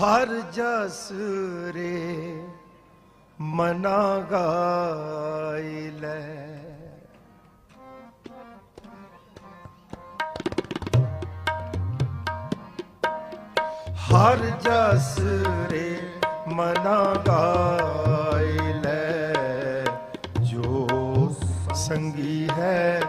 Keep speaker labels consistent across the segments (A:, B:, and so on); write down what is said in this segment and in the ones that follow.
A: ਹਰ ਜਸ ਰੇ ਮਨਾ ਗਾਇ ਲੈ। ਹਰ ਜਸ ਰੇ ਮਨਾ ਗਾਇ ਲੈ। ਜੋ ਸੰਗੀ ਹੈ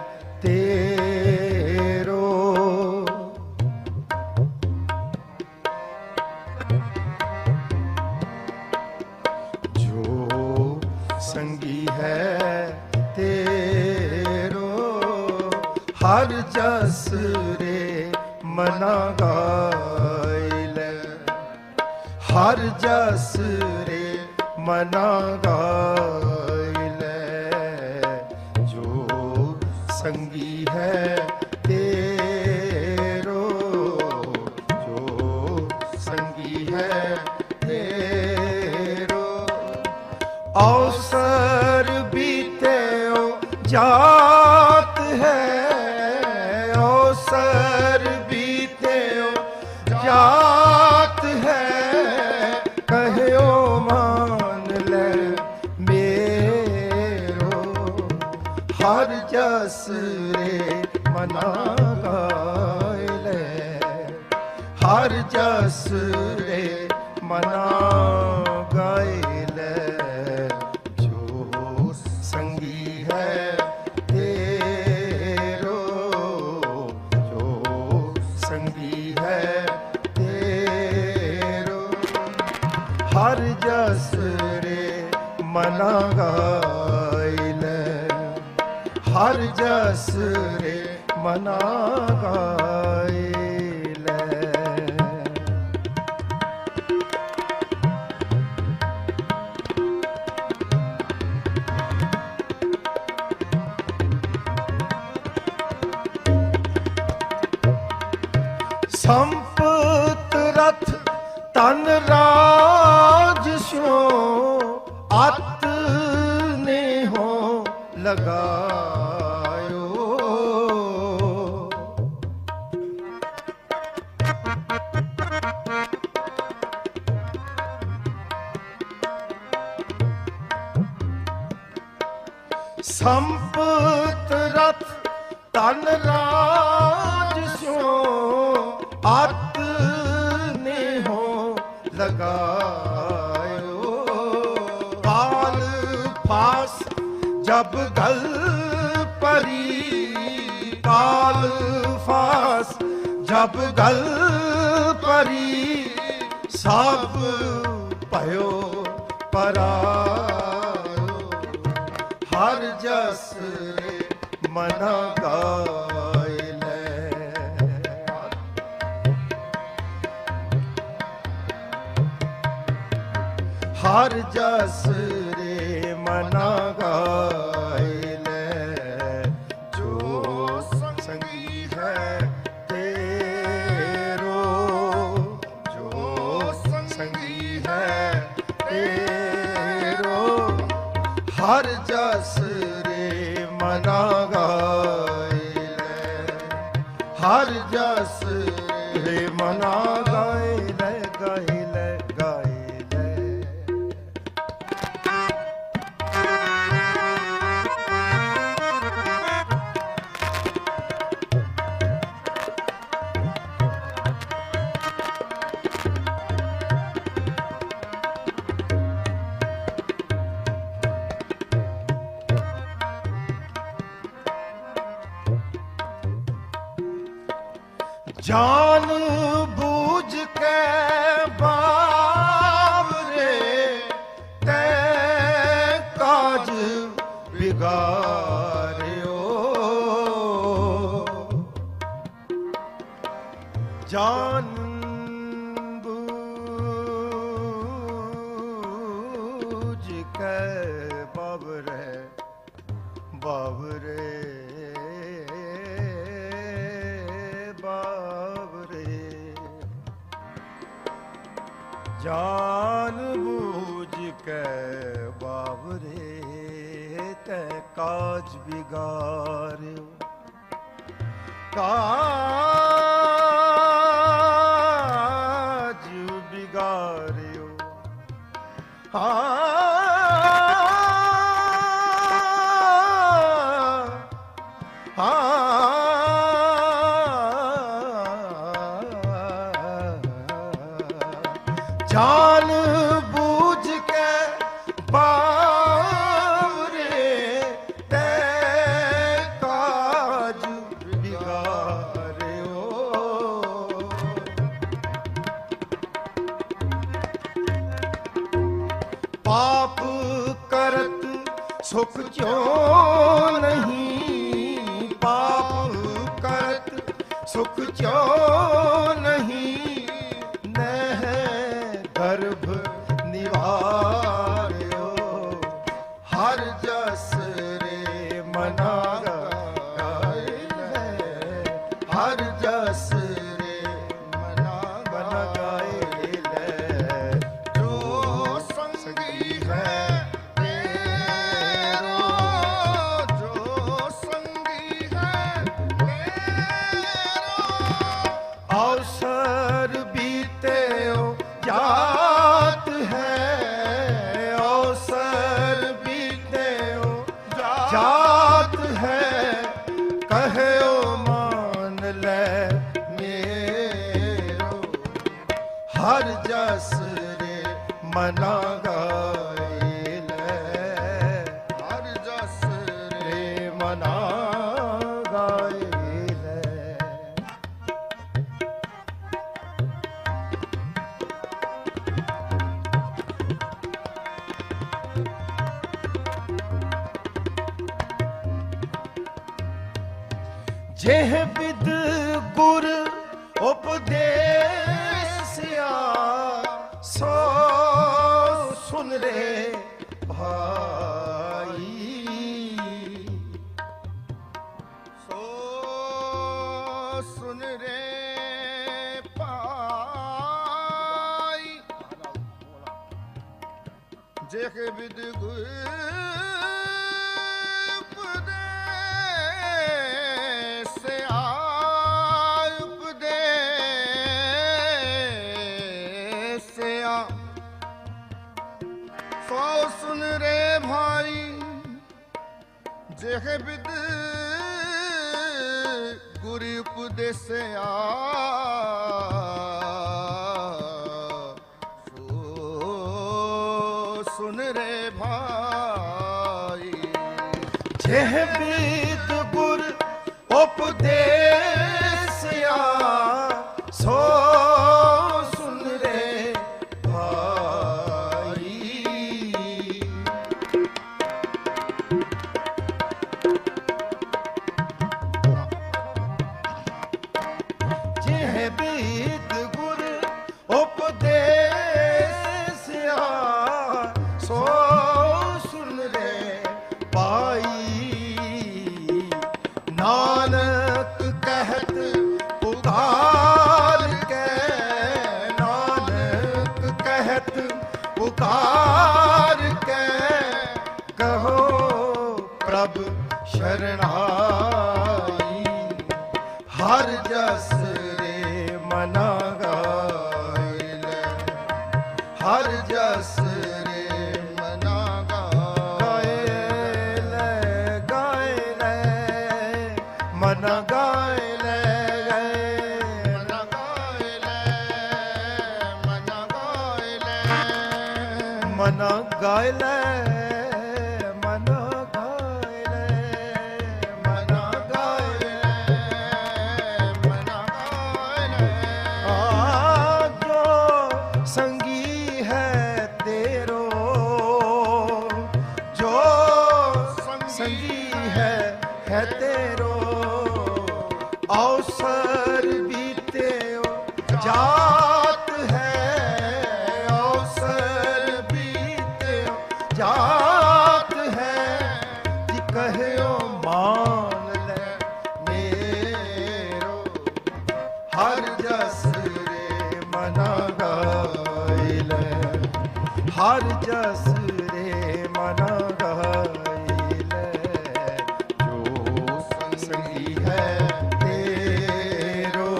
A: ਹਰ ਜਸ ਰੇ ਮਨਾ ਗਾਇ ਲੈ। ਹਰ ਜਸ ਰੇ ਮਨਾ ਗਾਇ ਜੋ ਸੰਗੀ ਹੈ ਤੇਰੋ, ਜੋ ਸੰਗੀ ਹੈ ਤੇਰੋ। ਅਵਸਰ ਜਸ ਰੇ ਮਨਾ ਗਾਇ ਹਰ ਜਸ ਰੇ ਮਨਾ ਗਾਇ ਜੋ ਸੰਗੀ ਹੈ ਤੇਰੋ, ਜੋ ਸੰਗੀ ਹੈ ਤੇਰੋ। ਹਰ ਜਸ ਰੇ ਮਨਾ ਗਾਇ ਹਰ ਜਸ ਰੇ ਮਨਾ ਗਾਇ ਲੈ। ਸੰਪਤ ਰਥ ਤਨ ਰਾਜ ਸਿਓ ਅਤ ਨੇ ਹੋ ਲਗਾ। ਸੰਪਤ ਰਤ ਤਨ ਰਾਜ ਸਿਓ ਅਤ ਨੇ ਹੋ ਲਗਾਇਓ। ਪਾਲ ਫਾਸ ਜਬ ਗਲ ਪਰੀ ਪਾਲ ਫਾਸ ਜਬ ਗਲ ਪਰੀ ਸਭ ਭਇਓ ਪਰਾ ਹਰ ਜਸ ਮਨਾ ਗਾਇ ਲੈ। ਹਰ ਜਸ ਰੇ ਮਨਾ ਗਾਇ ਲੈ। ਜੋ ਸੰਗੀ ਹੈ ਤੇਰੋ, ਜੋ ਸੰਗੀ ਹੈ ਤੇਰੋ। ਹਰ ਜਸ ਮਨਾ ਗਾਇ ਹਰ ਜਸ ਰੇ ਮਨਾ ਜਾਨ ਬੂਝ ਕੇ ਬਾਵਰੇ ਤੈ ਕਾਜ ਵਿਗਾਰਿਓ। ਜਾਨ ਬੂਝ ਕੇ ਬਾਵਰੇ ਬਾਵਰੇ ਜਾਨ ਬੂਝ ਕੇ ਬਾਵਰੇ ਤੈ ਕਾਜ ਬਿਗਾਰਿਓ ਕਾਜ ਜਾਨ ਬੂਝ ਕੇ ਬਾਵਰੇ ਤੈ ਕਾਜ ਬਿਗਾਰਿਓ ਪਾਪ ਕਰਤ ਸੁਖ ਚੋ ਨਹੀਂ, ਪਾਪ ਕਰਤ ਸੁਖ ਚੋ ਨਹੀਂ। ਹਰ ਜਸ ਰੇ ਮਨਾ ਮਨਾ ਗਾਇ ਲੈ। ਜੋ ਸੰਗੀ ਹੈ ਤੇਰਾ
B: ਜੋ ਸੰਗੀ ਹੈ
A: ਅਵਸਰ ਬੀਤਿਓ ਜਾਤ ਮਨਾ ਲੈ। ਹਰ ਜਸ ਰੇ ਮਨਾ ਗਾਏ ਲੈ। ਜਿਹ ਬਿਦ ਗੁਰ ਉਪਦੇਸਿਆ ਸੋ ਰੇ ਭਾਈ
B: ਸੋ ਸੁਨ ਰੇ ਭਾਈ ਜੇਖ ਵਿਦ ਗੁਰ ਸੋ ਸੁਨ ਰੇ ਭਾਈ ਜਿਹ ਬਿਦ ਗੁਰ ਉਪਦੇਸਿਆ। ਸੋ ਸੁਨ ਰੇ ਭਾਈ
A: ਜਿਹ ਬਿਦ ਗੁਰ ਉਪਦੇਸ਼ ਪੁਕਾਰ ਕੇ ਕਹੋ ਪ੍ਰਭ ਸ਼ਰਣਾਈ ਹਰ ਜਸ ਰੇ ਮਨਾ ਗਾਇ ਹਰ ਜਸ ਰੇ
B: ਮਨਾ ਗਾਇ ਲੈ।
A: ਜਸ ਰੇ ਮਨਾ ਗਾਇ ਲੈ ਜੋ ਸੰਗੀ ਹੈ ਤੇਰੋ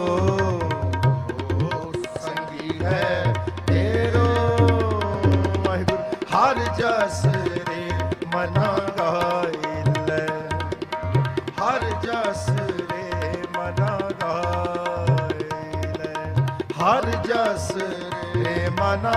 A: ਸੰਗੀ ਹੈ ਤੇਰੋ। ਹਰ ਜਸ ਰੇ ਮਨਾ ਗਾਇ ਹਰ ਜਸ ਰੇ ਮਨਾ ਗਾਇ ਹਰ ਜਸ ਰੇ ਰੇ ਮਨ